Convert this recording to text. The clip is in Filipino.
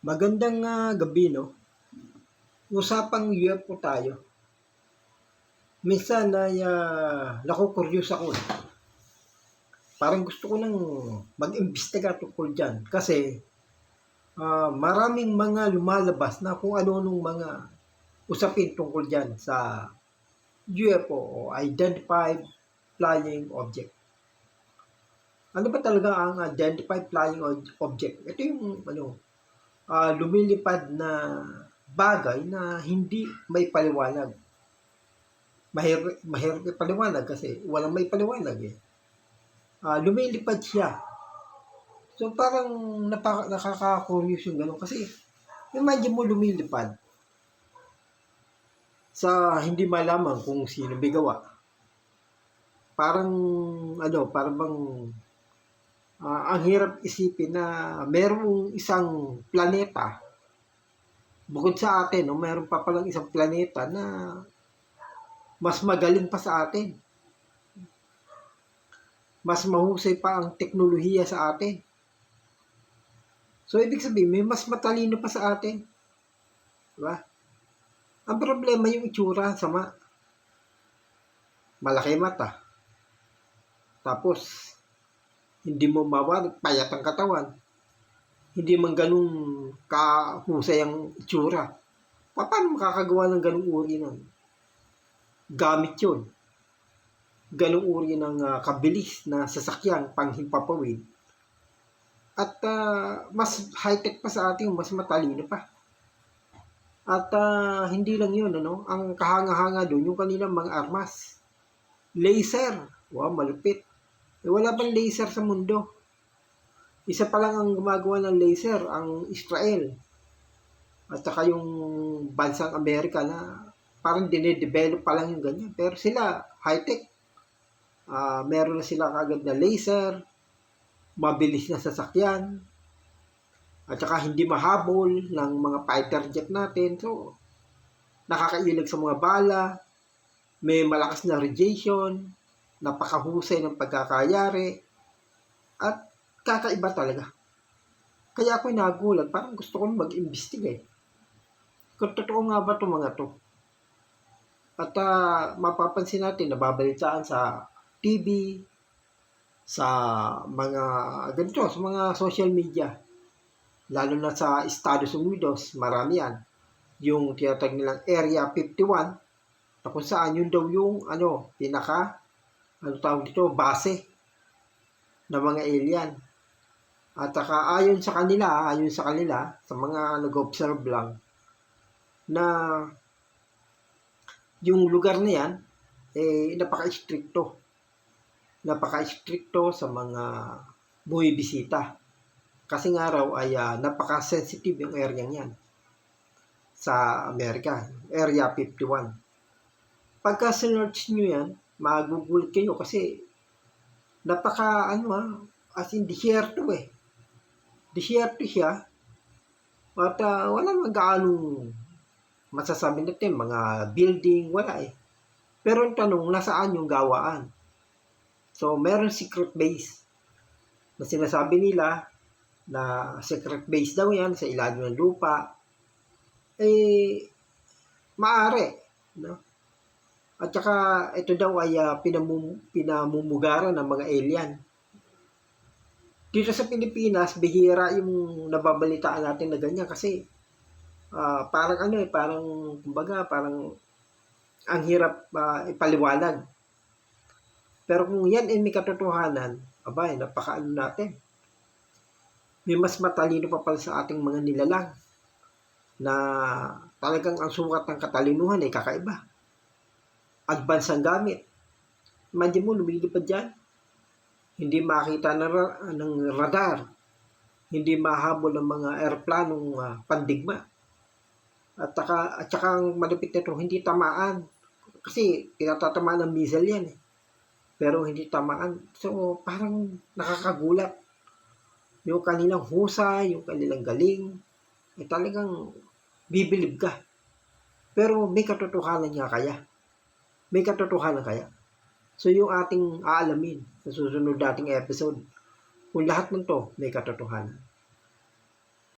Magandang ah, gabi, no? Usapang UFO tayo. Minsan ay uh, nakukuryos ako. eh. Parang gusto ko nang mag-imbestiga tungkol dyan. Kasi ah, maraming mga lumalabas na kung ano nung mga usapin tungkol dyan sa UFO o Identified Flying Object. Ano ba talaga ang Identified Flying Ob- Object? Ito yung ano, ah, lumilipad na bagay na hindi may paliwanag. Mahirap, mahirap ipaliwanag kasi walang may paliwanag eh. Ah, lumilipad siya. So parang napaka, nakaka-curious yung gano'n kasi imagine mo lumilipad sa hindi malaman kung sino may gawa. Parang ano, parang bang Ah, ang hirap isipin na merong isang planeta bukod sa atin, no, meron pa palang isang planeta na mas magaling pa sa atin. Mas mahusay pa ang teknolohiya sa atin. So, ibig sabihin, may mas matalino pa sa atin. Diba? Ang problema yung itsura, sama. Malaki mata. Tapos, hindi mo mawag, payat ang katawan. Hindi man ganun kahusay ang itsura. Pa- Paano makakagawa ng ganung uri ng gamit yun? Ganung uri ng ah, kabilis na sasakyan pang himpapawid. At ah, mas high-tech pa sa ating, mas matalino pa. At ah, hindi lang yun, ano? Ang kahanga-hanga doon, yung kanilang mga armas. Laser. Wow, malupit. Eh, wala bang laser sa mundo? Isa pa lang ang gumagawa ng laser, ang Israel. At saka yung bansang Amerika na parang dinedevelop pa lang yung ganyan. Pero sila, high-tech. Ah, meron na sila kagad na laser, mabilis na sasakyan, at saka hindi mahabol ng mga fighter jet natin. So, nakakailag sa mga bala, may malakas na radiation, napakahusay ng pagkakayari, at kakaiba talaga. Kaya ako nagulat, parang gusto ko mag-imbestiga eh. Kung totoo nga ba itong mga to? At ah, mapapansin natin, nababalitaan sa TV, sa mga ganito, sa mga social media. Lalo na sa Estados Unidos, marami yan. Yung tinatag nilang Area 51, na kung saan yun daw yung ano, pinaka ano tawag dito, base ng mga alien. At saka ayon sa kanila, ayon sa kanila, sa mga nag-observe lang, na yung lugar na yan, eh, napaka-stricto. Napaka-stricto sa mga bumibisita. Kasi nga raw ay ah, napaka-sensitive yung area yan sa Amerika, Area 51. Pagka sinerch nyo yan, magugulat kayo kasi napaka ano ah, as in desierto eh. Desierto siya. At ah, wala naman gaanong masasabi natin, mga building, wala eh. Pero ang tanong, nasaan yung gawaan? So, meron secret base na sinasabi nila na secret base daw yan sa ilalim ng lupa. Eh, maari. No? At saka ito daw ay ah, pinamum, pinamumugaran ng mga alien. Dito sa Pilipinas, bihira yung nababalitaan natin na ganyan kasi ah, parang ano eh, parang kumbaga parang ang hirap ah, ipaliwanag. Pero kung yan ay may katotohanan, abay, napakaano natin. May mas matalino pa pala sa ating mga nilalang na talagang ang sukat ng katalinuhan ay kakaiba advance ang gamit. Imagine mo, lumilipad dyan. Hindi makita ng, ng radar. Hindi mahabol ng mga aeroplanong ah, pandigma. At saka, at saka ang malupit nito, hindi tamaan. Kasi tinatatamaan ng missile yan eh. Pero hindi tamaan. So, parang nakakagulat. Yung kanilang husay, yung kanilang galing, ay talagang bibilib ka. Pero may katotohanan nga kaya. May katotohanan kaya? So yung ating aalamin sa susunod nating episode, kung lahat ng to may katotohanan.